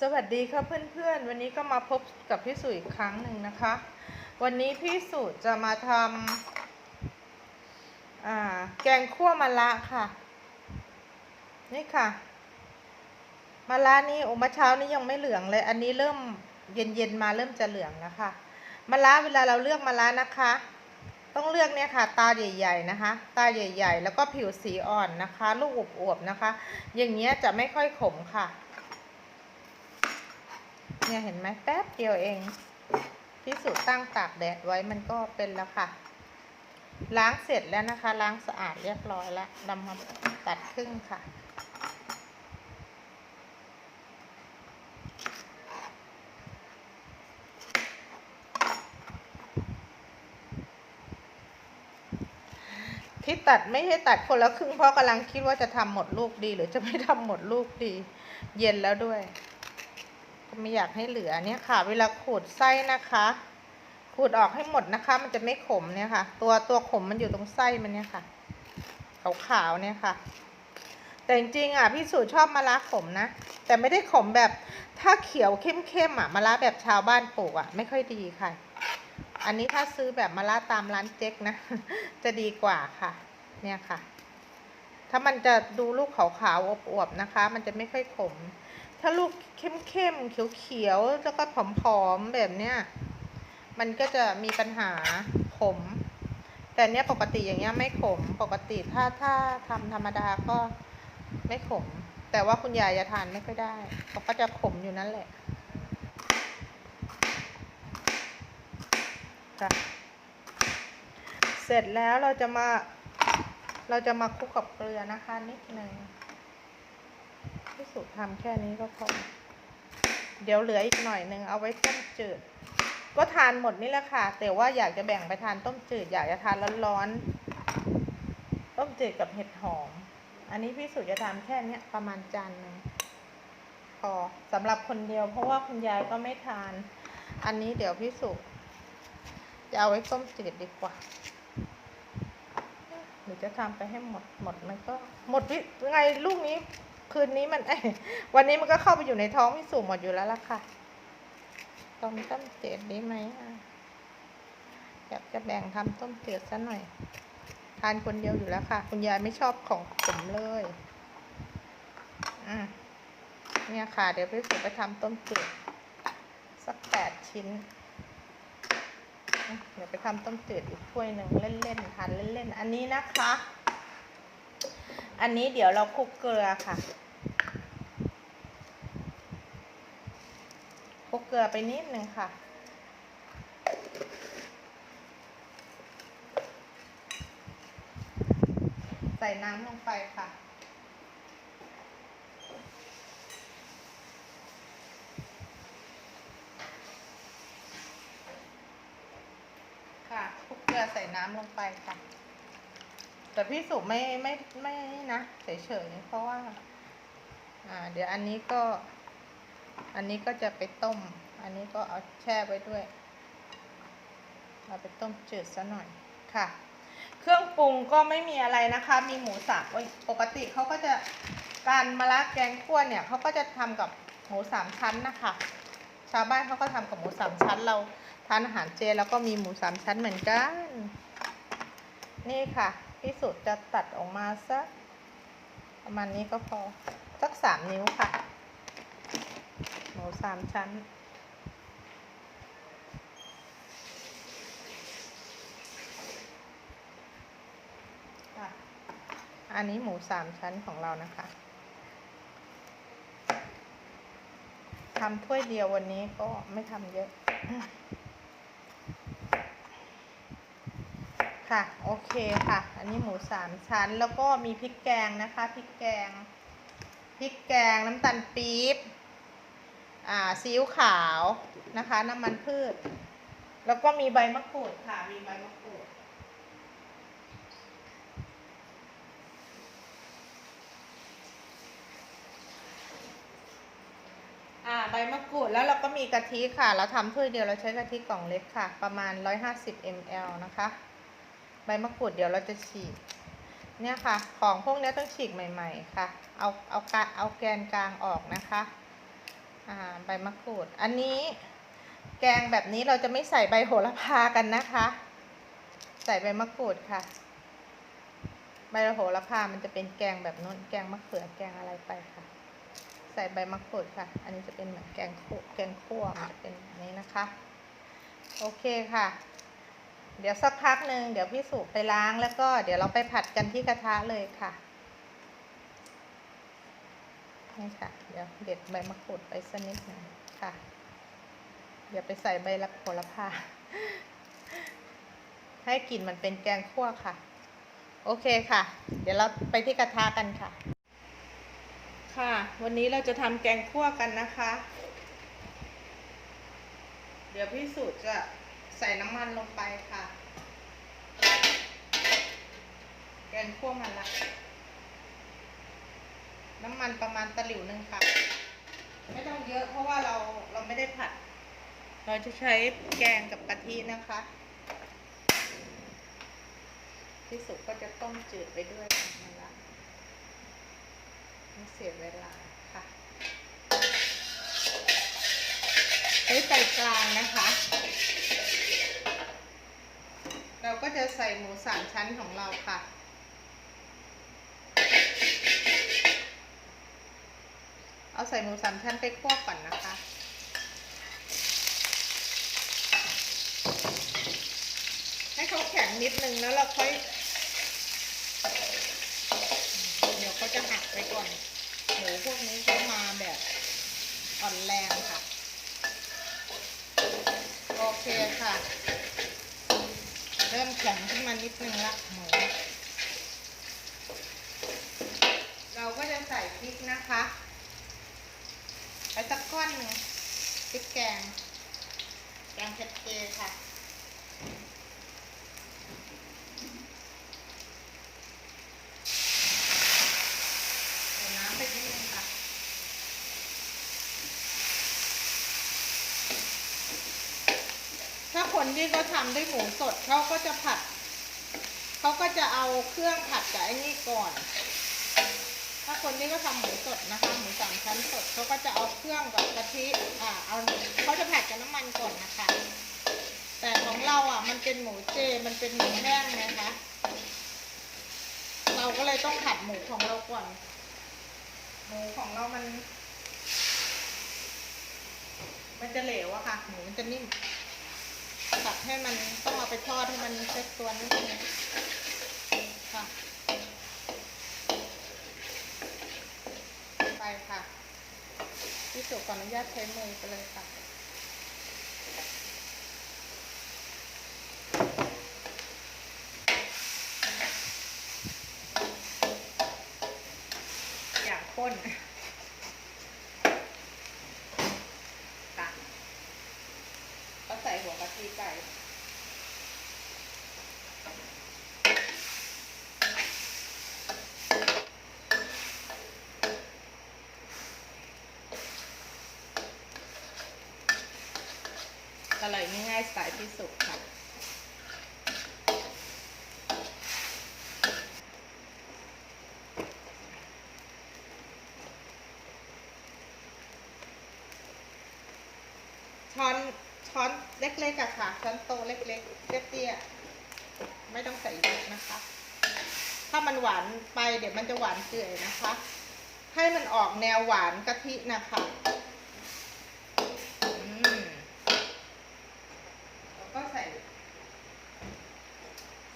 สวัสดีค่ะเพื่อนๆ วันนี้ก็มาพบกับพี่สุอีกครั้งหนึ่งนะคะ วันนี้พี่สุจะมาทำแกงคั่วมะระค่ะ นี่ค่ะมะระนี่โอ้มื่อเช้านี้ยังไม่เหลืองเลย อันนี้เริ่มเย็นๆมาเริ่มจะเหลืองแล้วค่ะมะระเวลาเราเลือกมะระนะคะ ต้องเลือกเนี่ยค่ะ ตาใหญ่ๆนะคะ ตาใหญ่ๆ แล้วก็ผิวสีอ่อนนะคะ ลูกอวบๆนะคะ อย่างเงี้ยจะไม่ค่อยขมค่ะ เนี่ยเห็นไหมแป๊บเดียวเองพี่สุตั้งตากแดดไว้มันก็เป็นแล้วค่ะ ล้างเสร็จแล้วนะคะ ล้างสะอาดเรียบร้อยแล้วนำมาตัดครึ่งค่ะที่ตัดไม่ให้ตัดคนละครึ่งเพราะกำลังคิดว่าจะทำหมดลูกดี หรือจะไม่ทำหมดลูกดี เย็นแล้วด้วย ก็ไม่อยากให้เหลือเนี่ยค่ะ เวลาขูดไส้นะคะขูดออกให้หมดนะคะ มันจะไม่ขมเนี่ยค่ะ ตัวตัวขมมันอยู่ตรงไส้มันเนี่ยค่ะขาวๆเนี่ยค่ะ แต่จริงๆอะพี่สูชอบมะระขมนะ แต่ไม่ได้ขมแบบถ้าเขียวเข้มๆอะมะระแบบชาวบ้านปลูกอะไม่ค่อยดีค่ะ อันนี้ถ้าซื้อแบบมะระตามร้านเจ๊กนะ จะดีกว่าค่ะ เนี่ยค่ะ ถ้ามันจะดูลูกขาวๆอวบๆนะคะ มันจะไม่ค่อยขม ถ้าลูกเข้มๆเขียวๆแล้วก็ผอมๆแบบเนี้ยมันก็จะมีปัญหาขม แต่เนี้ยปกติอย่างเงี้ยไม่ขม ปกติถ้าถ้าทำธรรมดาก็ไม่ขม แต่ว่าคุณยายจะทานไม่ค่อยได้เขาก็จะขมอยู่นั่นแหละค่ะเสร็จแล้วเราจะมา เราจะมาคลุกกับเกลือนะคะนิดหนึ่ง ที่สุดทำแค่นี้ก็พอ เดี๋ยวเหลืออีกหน่อยนึงเอาไว้ต้มจืด ก็ทานหมดนี่แหละค่ะ แต่ว่าอยากจะแบ่งไปทานต้มจืด อยากจะทานร้อนๆ ต้มจืดกับเห็ดหอม อันนี้พี่สุจะทำแค่นี้ประมาณจานหนึงพอสำหรับคนเดียวเพราะว่าคุณยายก็ไม่ทาน อันนี้เดี๋ยวพี่สุจะเอาไว้ต้มจืดดีกว่าหรือจะทำไปให้หมดหมดมันก็หมดวิไงลูกนี้ คืนนี้มันเอ้วันนี้มันก็เข้าไปอยู่ในท้องพี่สุหมดอยู่แล้วล่ะค่ะ ต้มต้มเจืดดีไหมอยากจะแบ่งทำต้มเจืดซะหน่อย ทานคนเดียวอยู่แล้วค่ะ คุณยายไม่ชอบของขมเลยอะเนี่ยค่ะ เดี๋ยวพี่สุไปทำต้มจืดสักแปดชิ้นเดี๋ยวไปทำต้มจืดอีกถ้วยหนึ่งเล่นๆทานเล่นๆ อันนี้นะคะ อันนี้เดี๋ยวเราคลุกเกลือค่ะคลุ กเกลือไปนิดหนึ่งค่ะ ใส่น้ำลงไปค่ะ ค่ะคลุกเกลือใส่น้ำลงไปค่ะ แต่พี่สุไม่ไม่ไม่นะเฉยๆเพราะว่า อ่า เดี๋ยวอันนี้ก็ อันนี้ก็จะไปต้ม อันนี้ก็เอาแช่ไว้ด้วยเอาไปต้มจืดซะหน่อยค่ะ เครื่องปรุงก็ไม่มีอะไรนะคะ มีหมูสับโอ้ยปกติเขาก็จะการมะระแกงคั่วเนี่ยเขาก็จะทำกับหมูสามชั้นนะคะ ชาวบ้านเขาก็ทำกับหมูสามชั้น เราทานอาหารเจแล้วก็มีหมูสามชั้นเหมือนกัน นี่ค่ะพี่สุดจะตัดออกมาสักประมาณนี้ก็พอสักสามนิ้วค่ะ มูสามชั้นค่ะอันนี้หมูสามชั้นของเรานะคะทำถ้วยเดียววันนี้ก็ไม่ทำเยอะ ค่ะ โอเคค่ะ อันนี้หมูสามชั้นแล้วก็มีพริกแกงนะคะ พริกแกง พริกแกงน้ำตาลปี๊บ ซีอิ๊วขาวนะคะ น้ำมันพืช แล้วก็มีใบมะกรูดค่ะ มีใบมะกรูด อ่า ใบมะกรูด แล้วเราก็มีกะทิค่ะ เราทำถ้วยเดียวเราใช้กะทิกล่องเล็กค่ะ ประมาณ 150 ml นะคะ ใบมะกรูดเดี๋ยวเราจะฉีกเนี่ยค่ะ ของพวกนี้ต้องฉีกใหม่ ๆ ค่ะ เอาเอากะเอาแกนกลางออกนะคะ อ่าใบมะกรูด อันนี้แกงแบบนี้เราจะไม่ใส่ใบโหระพากันนะคะ ใส่ใบมะกรูดค่ะ ใบโหระพา มันจะเป็นแกงแบบนู้น แกงมะเขือ แกงอะไรไปค่ะ ใส่ใบมะกรูดค่ะ อันนี้จะเป็นเหมือนแกงคั่วแกงคั่วจะเป็นแบบนี้นะคะ โอเคค่ะ เดี๋ยวสักพักหนึ่งเดี๋ยวพี่สุไปล้างแล้วก็เดี๋ยวเราไปผัดกันที่กระทะเลยค่ะ นี่ค่ะ เดี๋ยวเด็ดใบมะกรูดไปสักนิดหนึ่งค่ะ เดี๋ยวไปใส่ใบละโหระพา ให้กลิ่นมันเป็นแกงคั่วค่ะ โอเคค่ะ เดี๋ยวเราไปที่กระทะกันค่ะ ค่ะ วันนี้เราจะทำแกงคั่วกันนะคะ เดี๋ยวพี่สูตรจะใส่น้ำมันลงไปค่ะ แกงคั่วมันละ น้ำมันประมาณตะหลิวหนึ่งค่ะ ไม่ต้องเยอะเพราะว่าเราเราไม่ได้ผัด เราจะใช้แกงกับกะทินะคะ ที่สุดก็จะต้มจืดไปด้วยนั่นละไม่เสียเวลาค่ะใช้ไฟกลางนะคะ เราก็จะใส่หมูสามชั้นของเราค่ะ เอาใส่หมูสามชั้นไปคั่วก่อนนะคะ ให้เขาแข็งนิดนึงแล้วเราค่อย เดี๋ยวเขาจะหักไปก่อนหมูพวกนี้เขามาแบบอ่อนแรงค่ะ โอเคค่ะ เริ่มแข็งขึ้นมานิดนึงละหมู เราก็จะใส่พริกนะคะ ไปสักก้อน หนึ่งพริกแกง แกงเผ็ดเจค่ะใส่น้ำไปนิดนึงค่ะถ้าคนที่เขาทำด้วยหมูสดเขาก็จะผัด เขาก็จะเอาเครื่องผัดกับไอ้นี่ก่อน ถ้าคนที่เขาทำหมูสดนะคะหมูสามชั้นสดเขาก็จะเอาเครื่องกับกะทิอ่าเอาเขาจะผัดกับน้ำมันก่อนนะคะ แต่ของเราอะ มันเป็นหมูเจมันเป็นหมูแห้งนะคะ เราก็เลยต้องผัดหมูของเราก่อนหมูของเรามัน มันจะเหลวอะค่ะ หมูมันจะนิ่มผัดให้มันต้องเอาไปทอดให้มันเซ็ตตัวนิดนึงค่ะ ไปค่ะ พี่สุขออนุญาตใช้มือไปเลยค่ะอย่างข้นค่ะก็ใส่หัวกะทิไก่ อร่อยง่ายๆสไตล์ที่สุค่ะ ช้อนช้อนเล็กๆอะค่ะ ช้อนโตเล็กๆเตี้ยๆไม่ต้องใส่เยอะนะคะ ถ้ามันหวานไปเดี๋ยวมันจะหวานเกลื่อยนะคะ ให้มันออกแนวหวานกะทินะคะอืมแล้วก็ใส่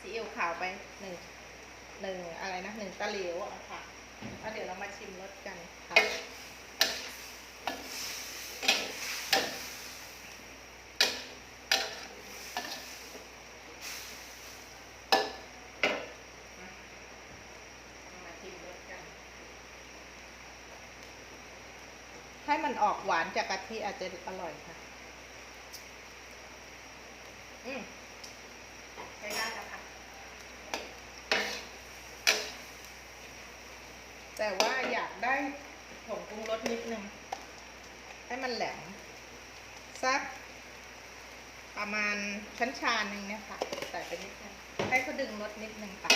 ซีอิ๊วขาวไปหนึ่งหนึ่งอะไรนะหนึ่งตะหลิวอะค่ะแล้วเดี๋ยวเรามาชิมรสกันค่ะมาชิมรสกันให้มันออกหวานจากกะทิอาจจะอร่อยค่ะ อืมใช้ได้แล้วค่ะ แต่ว่าอยากได้ผงปรุงรสนิดนึง ให้มันแหลมสักประมาณชั้นชาหนึ่งเนี่ยค่ะ ใส่ไปนิดนึง ให้เขาดึงรสนิดนึงค่ะ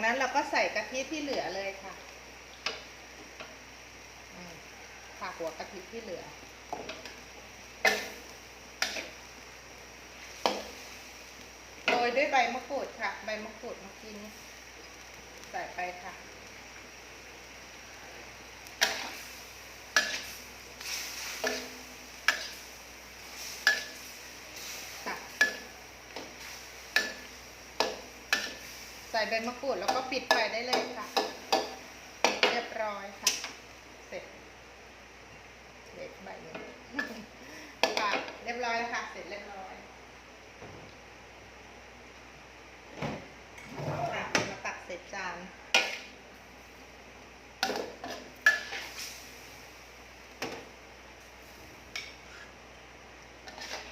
อนั้นเราก็ใส่กะทิที่เหลือเลยค่ะอืมค่ะหัวกะทิที่เหลือ โร ยด้วยใบมะกรูดค่ะ ใบมะกรูดเมื่อกี้นี้ใส่ไปค่ะ ใส่ใบมะกรูดแล้วก็ปิดไฟได้เลยค่ะ เรียบร้อยค่ะ เสร็จเด็ดใบหนึงค่ะเรียบร้อยแล้วค่ะ เสร็จเรียบร้อยค่ะมาตักเสร็จจาน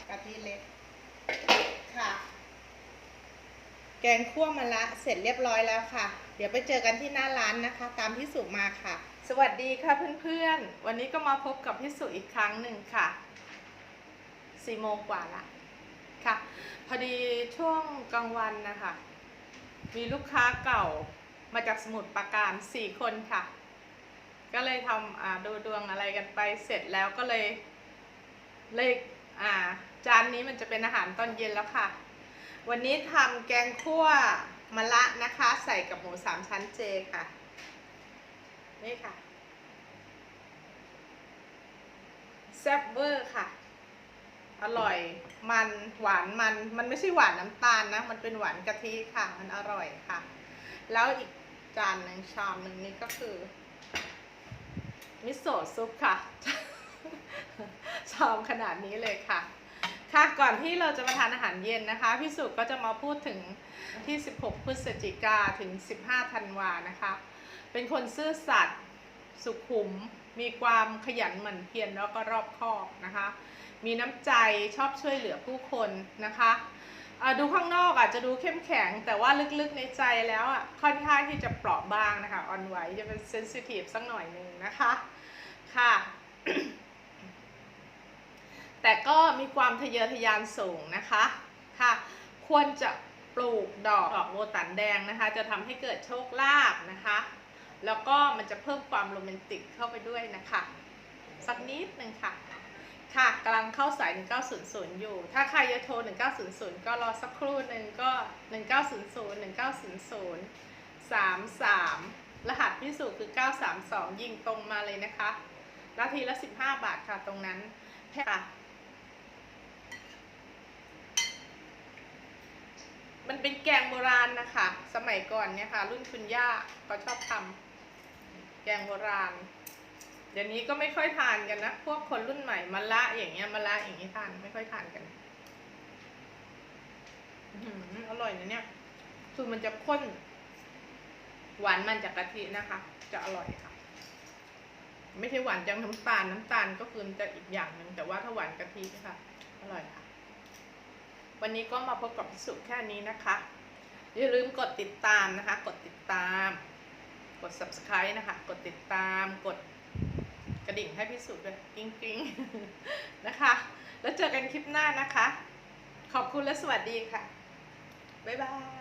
กะทิเล็ก ค่ะ แกงคั่วมะละเสร็จเรียบร้อยแล้วค่ะ เดี๋ยวไปเจอกันที่หน้าร้านนะคะ ตามพี่สุมาค่ะ สวัสดีค่ะเพื่อนๆ วันนี้ก็มาพบกับพี่สุอีกครั้งหนึ่งค่ะสี่โมงกว่าละค่ะ พอดีช่วงกลางวันนะคะ มีลูกค้าเก่ามาจากสมุทรปราการสี่คนค่ะ ก็เลยทำอ่าดูดวงอะไรกันไปเสร็จแล้วก็เลยเลยอ่าจานนี้มันจะเป็นอาหารตอนเย็นแล้วค่ะ วันนี้ทำแกงคั่วมะละนะคะ ใส่กับหมูสามชั้นเจค่ะ นี่ค่ะแซ่บเวอร์ค่ะ อร่อยมันหวานมันมันไม่ใช่หวานน้ำตาลนะ มันเป็นหวานกะทิค่ะ มันอร่อยค่ะ แล้วอีกจานหนึ่งชามหนึ่งนี่ก็คือ มิโซะซุปค่ะชอบขนาดนี้เลยค่ะ ค่ะก่อนที่เราจะมาทานอาหารเย็นนะคะพี่สุก็จะมาพูดถึงที่ 16 พฤศจิกาถึง 15 ธันวานะคะ เป็นคนซื่อสัตย์สุขุม มีความขยันหมั่นเพียรแล้วก็รอบคอบนะคะ มีน้ำใจชอบช่วยเหลือผู้คนนะคะดูข้างนอกอาจจะดูเข้มแข็ง แต่ว่าลึกๆในใจแล้วอะค่อนข้างที่จะเปราะบางนะคะอ่อนไหวจะเป็นเซนซิทีฟสักหน่อยหนึ่งนะคะค่ะ แต่ก็มีความทะเยอทะยานสูงนะคะค่ะ ควรจะปลูกดอกดอกโบตันแดงนะคะ จะทำให้เกิดโชคลาภนะคะ แล้วก็มันจะเพิ่มความโรแมนติกเข้าไปด้วยนะคะ สักนิดหนึ่งค่ะ ค่ะกำลังเข้าสาย 1900 อยู่ ถ้าใครจะโทร 1900 ก็รอสักครู่หนึ่งก็ 1900 1900 33รหัสพิสูจน์คือ 932 ยิงตรงมาเลยนะคะ นาทีละ 15 บาทค่ะตรงนั้นค่ะ มันเป็นแกงโบราณนะคะ สมัยก่อนเนี่ยค่ะ รุ่นคุณย่าก็ชอบทำแกงโบราณ เดี๋ยวนี้ก็ไม่ค่อยทานกันนะ พวกคนรุ่นใหม่มะละอย่างเงี้ยมะละอย่างนี้ทานไม่ค่อยทานกันอื้อหืออร่อยนะเนี่ยคือมันจะข้น หวานมันจากกะทินะคะ จะอร่อยค่ะ ไม่ใช่หวานจากน้ำตาลน้ำตาลก็คือจะอีกอย่างหนึ่งแต่ว่าถ้าหวานกะทิค่ะ อร่อยค่ะ วันนี้ก็มาพบกับพิสุแค่นี้นะคะ อย่าลืมกดติดตามนะคะ กดติดตาม กด subscribe นะคะ กดติดตามกดกระดิ่งให้พิสุด้วยกิ้งกิ้งนะคะ แล้วเจอกันคลิปหน้านะคะ ขอบคุณและสวัสดีค่ะ บ๊ายบาย